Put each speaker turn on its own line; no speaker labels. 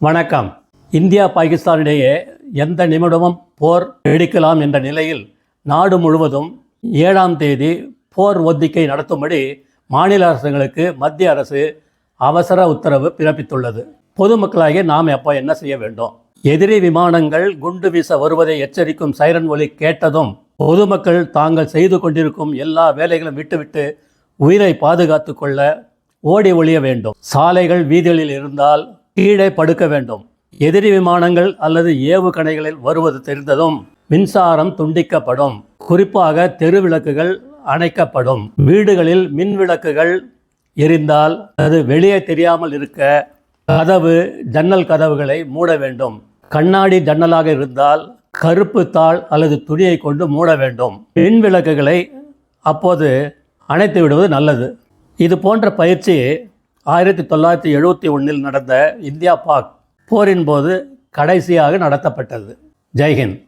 வணக்கம். இந்தியா பாகிஸ்தானிடையே எந்த நிமிடமும் போர் வெடிக்கலாம் என்ற நிலையில் நாடு முழுவதும் ஏழாம் தேதி போர் ஒத்திகை நடத்தும்படி மாநில அரசுகளுக்கு மத்திய அரசு அவசர உத்தரவு பிறப்பித்துள்ளது. பொதுமக்களாகிய நாம் அப்போ என்ன செய்ய வேண்டும்? எதிரி விமானங்கள் குண்டு வீச வருவதை எச்சரிக்கும் சைரன் ஒலி கேட்டதும் பொதுமக்கள் தாங்கள் செய்து கொண்டிருக்கும் எல்லா வேலைகளும் விட்டுவிட்டு உயிரை பாதுகாத்து கொள்ள ஓடி ஒழிய வேண்டும். சாலைகள் வீதிகளில் இருந்தால் கீழே படுக்க வேண்டும். எதிரி விமானங்கள் அல்லது ஏவுகணைகளில் வருவது தெரிந்ததும் மின்சாரம் துண்டிக்கப்படும். குறிப்பாக தெருவிளக்குகள் அணைக்கப்படும். வீடுகளில் மின் விளக்குகள் எரிந்தால் அது வெளியே தெரியாமல் இருக்க கதவு ஜன்னல் கதவுகளை மூட வேண்டும். கண்ணாடி ஜன்னலாக இருந்தால் கருப்பு தாள் அல்லது துணியை கொண்டு மூட வேண்டும். மின் விளக்குகளை அப்போது அணைத்து விடுவது நல்லது. இது போன்ற பயிற்சி ஆயிரத்தி தொள்ளாயிரத்தி எழுபத்தி ஒன்றில் நடந்த இந்தியா பாக் போரின் போது கடைசியாக நடத்தப்பட்டது. ஜெய்ஹிந்த்